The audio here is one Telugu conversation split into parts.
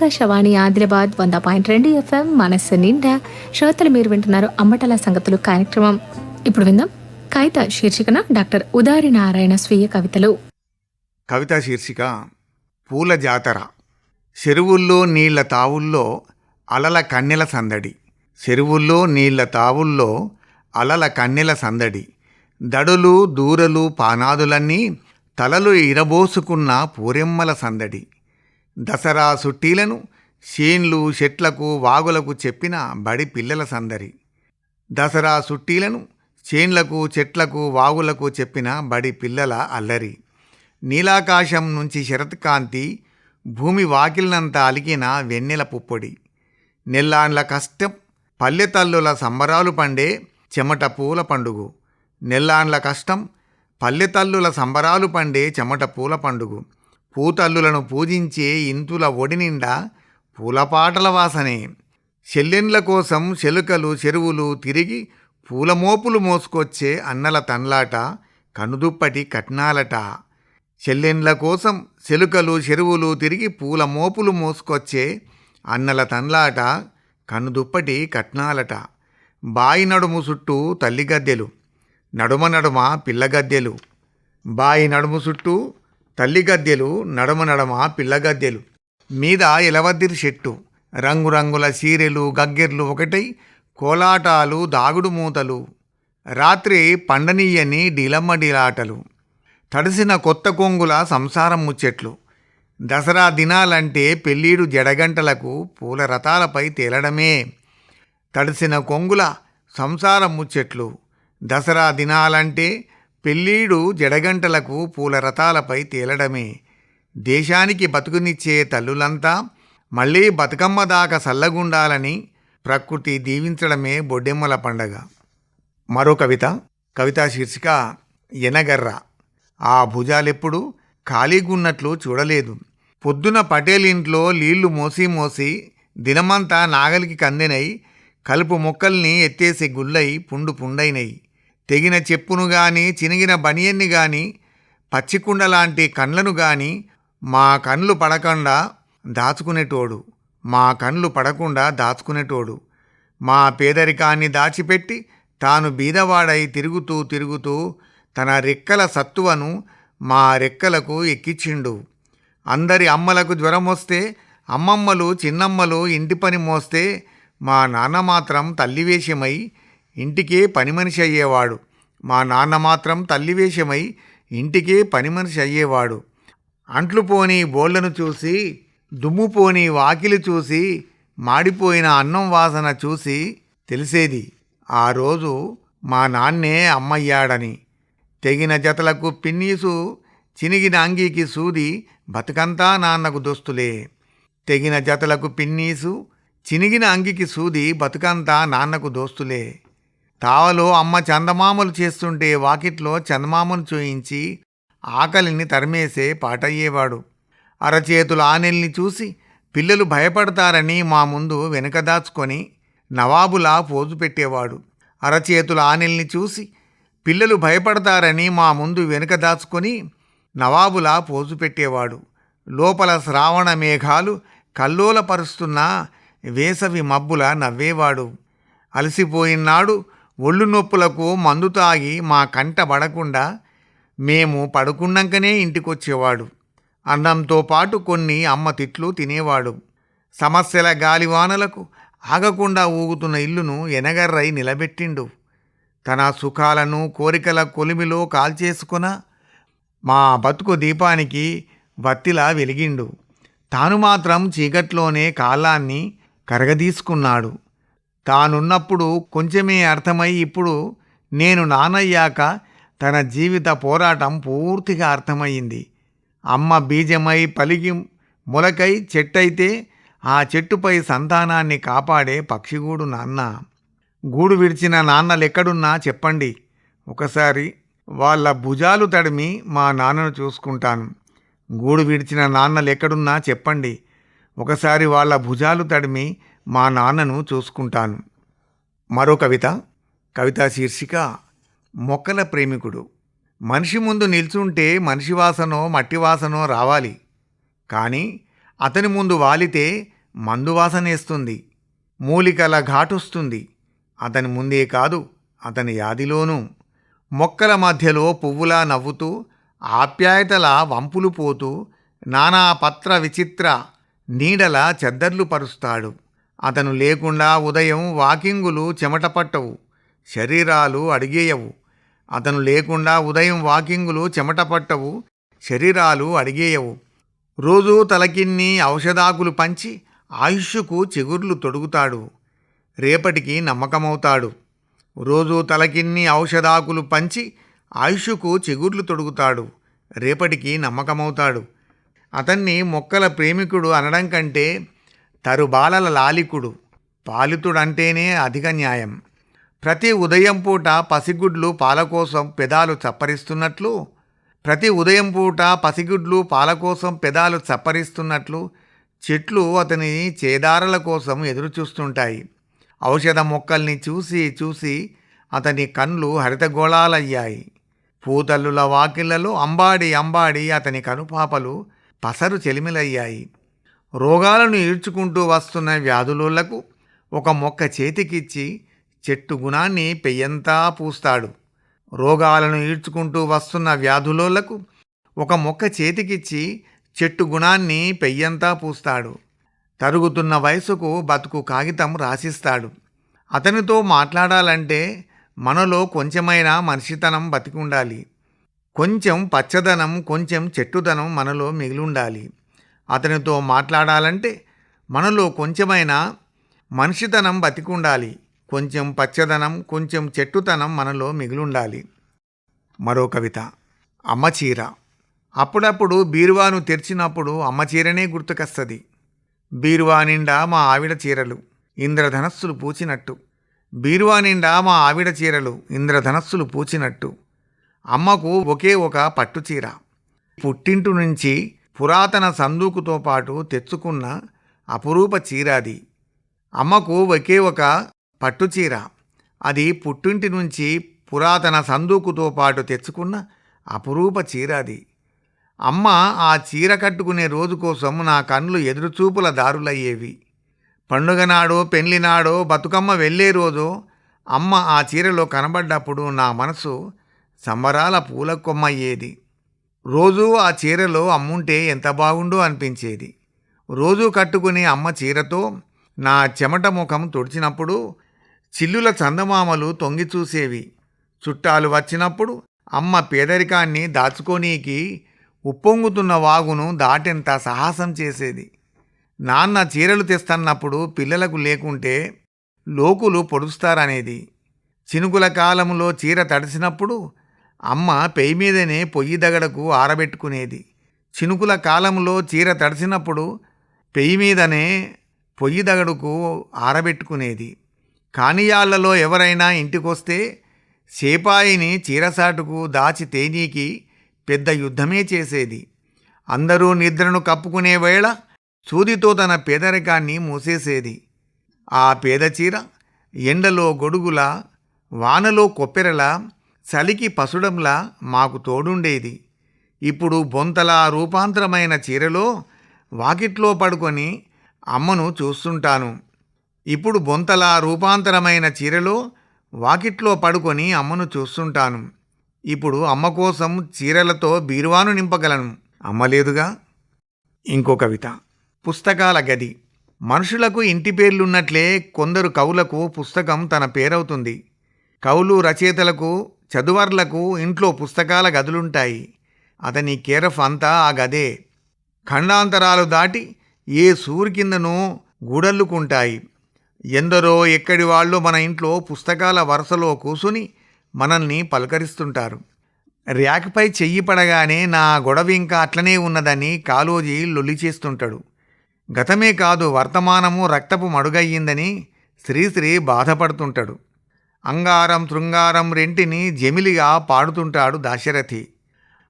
ఆకాశవాణి ఆదిలాబాద్ వంద పాయింట్ రెండు ఎఫ్ఎం మనస్సు నిండా శ్రోతలు మీరు వింటున్నారు అమ్మటల సంగతులు కార్యక్రమం. ఇప్పుడు విందాం. కవిత శీర్షికన డాక్టర్ ఉదారి నారాయణ స్వీయ కవితలు. కవిత శీర్షిక పూల జాతర. చెరువుల్లో నీళ్ళ తావుల్లో అలల కన్నెల సందడి. చెరువుల్లో నీళ్ళ తావుల్లో అలల కన్నెల సందడి. దడులు దూరలు పానాదులన్నీ తలలు ఇరబోసుకున్న పూరెమ్మల సందడి. దసరా సుట్టీలను షేన్లు చెట్లకు వాగులకు చెప్పిన బడి పిల్లల సందరి దసరా సుట్టీలను చేన్లకు చెట్లకు వాగులకు చెప్పిన బడి పిల్లల అల్లరి. నీలాకాశం నుంచి శరత్కాంతి భూమి వాకిలినంత అలికిన వెన్నెల పుప్పొడి. నెల్లాండ్ల కష్టం పల్లెతల్లుల సంబరాలు పండే చెమట పూల పండుగ. నెల్లాండ్ల కష్టం పల్లెతల్లుల సంబరాలు పండే చెమట పూల పండుగ. పూతల్లులను పూజించే ఇంతుల ఒడినిండా పూలపాటల వాసనే. చెల్లెండ్ల కోసం చెలుకలు చెరువులు తిరిగి పూలమోపులు మోసుకొచ్చే అన్నల తన్లాట కనుదుప్పటి కట్నాలట. చెల్లెండ్ల కోసం చెలుకలు చెరువులు తిరిగి పూల మోపులు మోసుకొచ్చే అన్నల తన్లాట కనుదుప్పటి కట్నాలట. బాయి నడుము చుట్టూ తల్లిగద్దెలు నడుమ నడుమ పిల్లగద్దెలు బాయి నడుము చుట్టూ తల్లి గద్దెలు నడమ నడమ పిల్ల పిల్లగద్దెలు మీద ఎలవద్దిరి చెట్టు. రంగురంగుల సీరెలు గగ్గెర్లు ఒకటై కోలాటాలు దాగుడు మూతలు. రాత్రి పండనీయని డీలమ్మ డీలాటలు. తడిసిన కొత్త కొంగుల సంసారం ముచ్చెట్లు. దసరా దినాలంటే పెళ్ళీడు జడగంటలకు పూల రథాలపై తేలడమే. తడిసిన కొంగుల సంసారం ముచ్చెట్లు. దసరా దినాలంటే పెళ్ళీడు జడగంటలకు పూల రథాలపై తేలడమే. దేశానికి బతుకునిచ్చే తల్లులంతా మళ్ళీ బతుకమ్మ దాకా సల్లగుండాలని ప్రకృతి దీవించడమే బొడ్డెమ్మల పండగ. మరో కవిత కవితా శీర్షిక ఎనగర్ర. ఆ భుజాలెప్పుడు ఖాళీగున్నట్లు చూడలేదు. పొద్దున పటేల్ ఇంట్లో నీళ్ళు మోసి మోసి దినమంతా నాగలికి కందినై కలుపు మొక్కల్ని ఎత్తేసి గుల్లై పుండు పుండైనయి తెగిన చెప్పును గాని చినిగిన బనియన్ని గాని పచ్చికుండ లాంటి కండ్లను గాని మా కండ్లు పడకుండా దాచుకునేటోడు. మా కండ్లు పడకుండా దాచుకునేటోడు. మా పేదరికాన్ని దాచిపెట్టి తాను బీదవాడై తిరుగుతూ తిరుగుతూ తన రెక్కల సత్తువను మా రెక్కలకు ఎక్కిచ్చిండు. అందరి అమ్మలకు జ్వరం వస్తే అమ్మమ్మలు చిన్నమ్మలు ఇంటి పని మోస్తే మా నాన్న మాత్రం తల్లివేషమై ఇంటికే పని మనిషి అయ్యేవాడు. మా నాన్న మాత్రం తల్లివేషమై ఇంటికే పని మనిషి అయ్యేవాడు. అంట్లు పోని బోళ్ళను చూసి దుమ్ము పోని వాకిలి చూసి మాడిపోయిన అన్నం వాసన చూసి తెలిసేది. ఆ రోజు మా నాన్నే అమ్మయ్యాడని. తెగిన జతలకు పిన్నీసు చినిగిన అంగీకి సూది బతుకంతా నాన్నకు దోస్తులే. తెగిన జతలకు పిన్నీసు చినిగిన అంగికి సూది బతుకంతా నాన్నకు దోస్తులే. తావలో అమ్మ చందమామలు చేస్తుంటే వాకిట్లో చందమామను చూయించి ఆకలిని తరిమేసే పాటయ్యేవాడు. అరచేతుల ఆనెల్ని చూసి పిల్లలు భయపడతారని మా ముందు వెనుక దాచుకొని నవాబులా పోజు పెట్టేవాడు. అరచేతుల ఆనెల్ని చూసి పిల్లలు భయపడతారని మా ముందు వెనుక దాచుకొని నవాబులా పోజు పెట్టేవాడు. లోపల శ్రావణ మేఘాలు కల్లోలపరుస్తున్న వేసవి మబ్బుల నవ్వేవాడు. అలసిపోయినాడు ఒళ్ళు నొప్పులకు మందు తాగి మా కంట పడకుండా మేము పడుకున్నాకనే ఇంటికొచ్చేవాడు. అన్నంతో పాటు కొన్ని అమ్మ తిట్లు తినేవాడు. సమస్యల గాలివానలకు ఆగకుండా ఊగుతున్న ఇల్లును ఎనగర్రై నిలబెట్టిండు. తన సుఖాలను కోరికల కొలిమిలో కాల్చేసుకున్న మా బతుకు దీపానికి వత్తిలా వెలిగిండు. తాను మాత్రం చీకట్లోనే కాలాన్ని కరగదీసుకున్నాడు. తానున్నప్పుడు కొంచెమే అర్థమై ఇప్పుడు నేను నానయ్యాక తన జీవిత పోరాటం పూర్తిగా అర్థమయ్యింది. అమ్మ బీజమై పలిగి మొలకై చెట్టయితే ఆ చెట్టుపై సంతానాన్ని కాపాడే పక్షిగూడు నాన్న. గూడు విడిచిన నాన్నలెక్కడున్నా చెప్పండి. ఒకసారి వాళ్ళ భుజాలు తడిమి మా నాన్నను చూసుకుంటాను. గూడు విడిచిన నాన్నలెక్కడున్నా చెప్పండి. ఒకసారి వాళ్ళ భుజాలు తడిమి మా నాన్నను చూసుకుంటాను. మరో కవిత కవితా శీర్షిక మొక్కల ప్రేమికుడు. మనిషి ముందు నిల్చుంటే మనిషి వాసనో మట్టి వాసనో రావాలి. కానీ అతని ముందు వాలితే మందువాసనేస్తుంది మూలికల ఘాటొస్తుంది. అతని ముందే కాదు అతని యాదిలోనూ. మొక్కల మధ్యలో పువ్వులా నవ్వుతూ ఆప్యాయతల వంపులు పోతూ నానా పత్ర విచిత్ర నీడల చెద్దర్లు పరుస్తాడు. అతను లేకుండా ఉదయం వాకింగులు చెమట పట్టవు శరీరాలు అడిగేయవు. అతను లేకుండా ఉదయం వాకింగులు చెమట పట్టవు శరీరాలు అడిగేయవు. రోజూ తలకిన్ని ఔషధాకులు పంచి ఆయుష్కు చిగుర్లు తొడుగుతాడు. రేపటికి నమ్మకమవుతాడు. రోజు తలకిన్ని ఔషధాకులు పంచి ఆయుష్కు చిగుర్లు తొడుగుతాడు. రేపటికి నమ్మకమవుతాడు. అతన్ని మొక్కల ప్రేమికుడు అనడం కంటే తరుబాలల లాలికుడు. పాలితుడంటేనే అధిక న్యాయం. ప్రతి ఉదయం పూట పసిగుడ్లు పాల కోసం పెదాలు చప్పరిస్తున్నట్లు ప్రతి ఉదయం పూట పసిగుడ్లు పాల కోసం పెదాలు చప్పరిస్తున్నట్లు చెట్లు అతని చేదారల కోసం ఎదురుచూస్తుంటాయి. ఔషధ మొక్కల్ని చూసి చూసి అతని కళ్ళు హరితగోళాలయ్యాయి. పూతల్లుల వాకిళ్ళలో అంబాడి అంబాడి అతని కనుపాపలు పసరు చెలిమిలయ్యాయి. రోగాలను ఈడ్చుకుంటూ వస్తున్న వ్యాధులకు ఒక మొక్క చేతికిచ్చి చెట్టు గుణాన్ని పెయ్యంతా పూస్తాడు. రోగాలను ఈడ్చుకుంటూ వస్తున్న వ్యాధులోళ్ళకు ఒక మొక్క చేతికిచ్చి చెట్టు గుణాన్ని పెయ్యంతా పూస్తాడు. తరుగుతున్న వయసుకు బతుకు కాగితం రాసిస్తాడు. అతనితో మాట్లాడాలంటే మనలో కొంచెమైనా మనిషితనం బతికుండాలి. కొంచెం పచ్చదనం కొంచెం చెట్టుదనం మనలో మిగిలుండాలి అతనితో మాట్లాడాలంటే మనలో కొంచెమైనా మనిషితనం బతికుండాలి. కొంచెం పచ్చదనం కొంచెం చెట్టుతనం మనలో మిగిలుండాలి. మరో కవిత అమ్మచీర అప్పుడప్పుడు బీరువాను తెరిచినప్పుడు అమ్మచీరనే గుర్తుకొస్తుంది. బీరువా నిండా మా ఆవిడ చీరలు ఇంద్రధనస్సులు పూచినట్టు. బీరువా నిండా మా ఆవిడ చీరలు ఇంద్రధనస్సులు పూచినట్టు. అమ్మకు ఒకే ఒక పట్టు చీర. పుట్టింటి నుంచి పురాతన సందూకుతో పాటు తెచ్చుకున్న అపురూప చీర అది అమ్మకు ఒకే ఒక పట్టుచీర అది పుట్టింటి నుంచి పురాతన సందూకుతో పాటు తెచ్చుకున్న అపురూప చీర అది అమ్మ ఆ చీర కట్టుకునే రోజు కోసం నా కళ్ళు ఎదురుచూపుల దారులయ్యేవి. పండుగ నాడో పెళ్ళినాడో బతుకమ్మ వెళ్ళే రోజు అమ్మ ఆ చీరలో కనబడ్డప్పుడు నా మనసు సంబరాల పూల కొమ్మయ్యేది. రోజూ ఆ చీరలో అమ్ముంటే ఎంత బాగుండో అనిపించేది. రోజూ కట్టుకునే అమ్మ చీరతో నా చెమట ముఖం తుడిచినప్పుడు చిల్లుల చందమామలు తొంగి చూసేవి. చుట్టాలు వచ్చినప్పుడు అమ్మ పేదరికాన్ని దాచుకోనీకి ఉప్పొంగుతున్న వాగును దాటెంత సాహసం చేసేది. నాన్న చీరలు తెస్తన్నప్పుడు పిల్లలకు లేకుంటే లోకులు పొడుస్తారనేది. చినుకుల కాలంలో చీర తడిసినప్పుడు అమ్మ పెయి మీదనే పొయ్యి దగడకు ఆరబెట్టుకునేది. చినుకుల కాలంలో చీర తడిసినప్పుడు పెయి మీదనే పొయ్యి దగడుకు ఆరబెట్టుకునేది. కానియాళ్ళలో ఎవరైనా ఇంటికొస్తే సేపాయిని చీరసాటుకు దాచి తేనీకి పెద్ద యుద్ధమే చేసేది. అందరూ నిద్రను కప్పుకునే వేళ సూదితో తన పేదరికాన్ని మూసేసేది. ఆ పేద చీర ఎండలో గొడుగుల వానలో కొప్పెరలా చలికి పసుడంలా మాకు తోడుండేది. ఇప్పుడు బొంతలా రూపాంతరమైన చీరలో వాకిట్లో పడుకొని అమ్మను చూస్తుంటాను. ఇప్పుడు బొంతలా రూపాంతరమైన చీరలో వాకిట్లో పడుకొని అమ్మను చూస్తుంటాను. ఇప్పుడు అమ్మ కోసం చీరలతో బీరువాను నింపగలను. అమ్మలేదుగా ఇంకో కవిత. పుస్తకాల గది. మనుషులకు ఇంటి పేర్లున్నట్లే కొందరు కవులకు పుస్తకం తన పేరవుతుంది. కవులు రచయితలకు చదువర్లకు ఇంట్లో పుస్తకాల గదులుంటాయి. అతని కేరఫ్ అంతా ఆ గదే. ఖండాంతరాలు దాటి ఏ సూరి కిందనో గూడల్లుకుంటాయి. ఎందరో ఎక్కడి వాళ్ళు మన ఇంట్లో పుస్తకాల వరుసలో కూసుని మనల్ని పలకరిస్తుంటారు. ర్యాక్పై చెయ్యి పడగానే నా గొడవ ఇంకా అట్లనే ఉన్నదని కాలోజీ లొల్లి చేస్తుంటాడు. గతమే కాదు వర్తమానము రక్తపు మడుగయ్యిందని శ్రీశ్రీ బాధపడుతుంటాడు. అంగారం శృంగారం రెంటిని జమిలిగా పాడుతుంటాడు దాశరథి.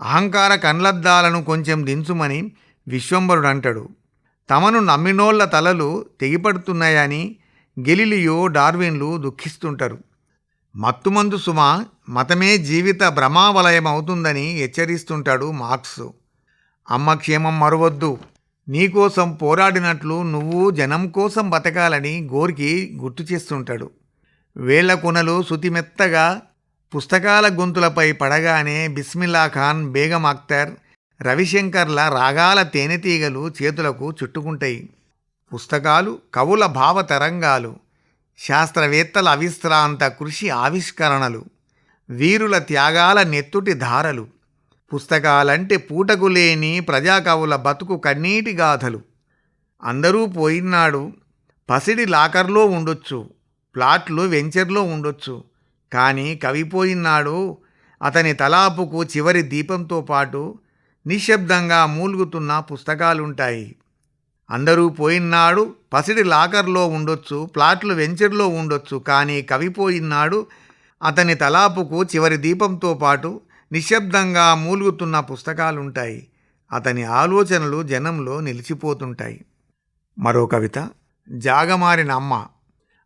అహంకార కన్లద్దాలను కొంచెం దించుమని విశ్వంబరుడు అంటాడు తమను నమ్మినోళ్ళ తలలు తెగిపడుతున్నాయని గెలిలియో డార్విన్లు దుఃఖిస్తుంటారు. మత్తుమందు సుమ మతమే జీవిత భ్రమావలయం అవుతుందని హెచ్చరిస్తుంటాడు మార్క్స్. అమ్మ క్షేమం మరవద్దు. నీకోసం పోరాడినట్లు నువ్వు జనం కోసం బతకాలని గోరికి గుర్తు చేస్తుంటాడు. వేళ్ళ కొనలు శుతిమెత్తగా పుస్తకాల గొంతులపై పడగానే బిస్మిల్లా ఖాన్ బేగం అఖ్తర్ రవిశంకర్ల రాగాల తేనెతీగలు చేతులకు చుట్టుకుంటాయి. పుస్తకాలు కవుల భావ తరంగాలు శాస్త్రవేత్తల అవిశ్రాంత కృషి ఆవిష్కరణలు వీరుల త్యాగాల నెత్తుటి ధారలు పుస్తకాలంటే పూటకు లేని ప్రజాకవుల బతుకు కన్నీటి గాథలు. అందరూ పోయినాడు పసిడి లాకర్లో ఉండొచ్చు. ప్లాట్లు వెంచర్లో ఉండొచ్చు. కానీ కవిపోయినాడు. అతని తలాపుకు చివరి దీపంతో పాటు నిశ్శబ్దంగా మూలుగుతున్న పుస్తకాలుంటాయి. అందరూ పోయినాడు. పసిడి లాకర్లో ఉండొచ్చు. ప్లాట్లు వెంచర్లో ఉండొచ్చు. కానీ కవిపోయినాడు. అతని తలాపుకు చివరి దీపంతో పాటు నిశ్శబ్దంగా మూలుగుతున్న పుస్తకాలుంటాయి. అతని ఆలోచనలు జనంలో నిలిచిపోతుంటాయి. మరో కవిత జాగమారిన అమ్మ.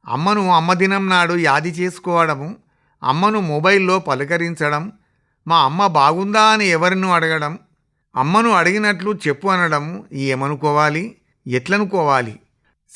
అమ్మను అమ్మదినం నాడు యాది చేసుకోవడము అమ్మను మొబైల్లో పలకరించడం మా అమ్మ బాగుందా అని ఎవరినూ అడగడం అమ్మను అడిగినట్లు చెప్పు అనడం ఏమనుకోవాలి? ఎట్లనుకోవాలి?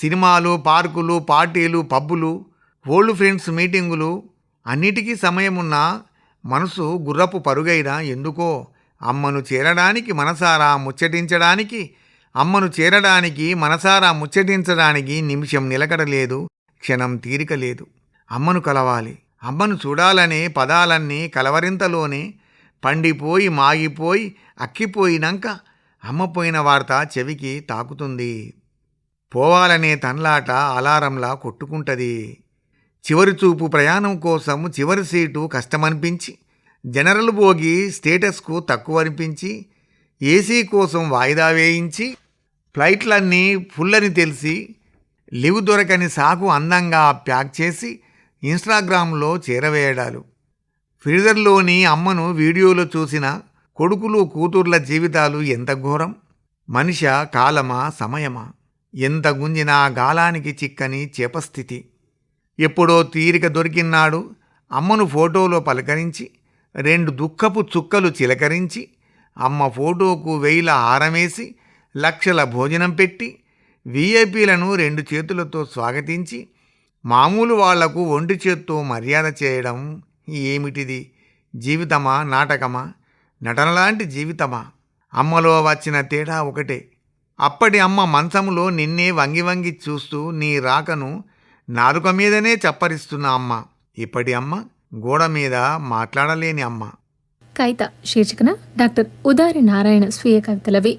సినిమాలు పార్కులు పార్టీలు పబ్బులు ఓల్డ్ ఫ్రెండ్స్ మీటింగులు అన్నిటికీ సమయమున్నా మనసు గుర్రపు పరుగైనా ఎందుకో? అమ్మను చేరడానికి మనసారా ముచ్చటించడానికి? అమ్మను చేరడానికి మనసారా ముచ్చటించడానికి నిమిషం నిలకడలేదు. క్షణం తీరిక లేదు. అమ్మను కలవాలి. అమ్మను చూడాలనే పదాలన్నీ కలవరింతలోనే పండిపోయి మాగిపోయి అక్కిపోయినాక అమ్మ పోయిన వార్త చెవికి తాకుతుంది. పోవాలనే తన్లాట అలారంలా కొట్టుకుంటది. చివరి చూపు ప్రయాణం కోసం చివరి సీటు కష్టమనిపించి జనరల్ బోగి స్టేటస్కు తక్కువ అనిపించి ఏసీ కోసం వాయిదా వేయించి ఫ్లైట్లన్నీ ఫుల్ అని తెలిసి లివ్ దొరకని సాకు అందంగా ప్యాక్ చేసి ఇన్స్టాగ్రామ్లో చేరవేయడాలు. ఫ్రీజర్లోని అమ్మను వీడియోలో చూసిన కొడుకులు కూతుర్ల జీవితాలు ఎంత ఘోరం? మనిష కాలమా సమయమా? ఎంత గుంజినా గాలానికి చిక్కని చేపస్థితి. ఎప్పుడో తీరిక దొరికినాడు అమ్మను ఫోటోలో పలకరించి రెండు దుఃఖపు చుక్కలు చిలకరించి అమ్మ ఫోటోకు వెయ్యిల హారమేసి లక్షల భోజనం పెట్టి వీఐపీలను రెండు చేతులతో స్వాగతించి మామూలు వాళ్ళకు ఒంటి చేత్తో మర్యాద చేయడం ఏమిటిది? జీవితమా? నాటకమా? నటనలాంటి జీవితమా? అమ్మలో వచ్చిన తేడా ఒకటే. అప్పటి అమ్మ మంచంలో నిన్నే వంగి వంగి చూస్తూ నీ రాకను నాలుక మీదనే చప్పరిస్తున్న అమ్మ. ఇప్పటి అమ్మ గోడ మీద మాట్లాడలేని అమ్మ. కవిత శీర్షికన డాక్టర్ ఉదారి నారాయణ స్వీయ కవితలవి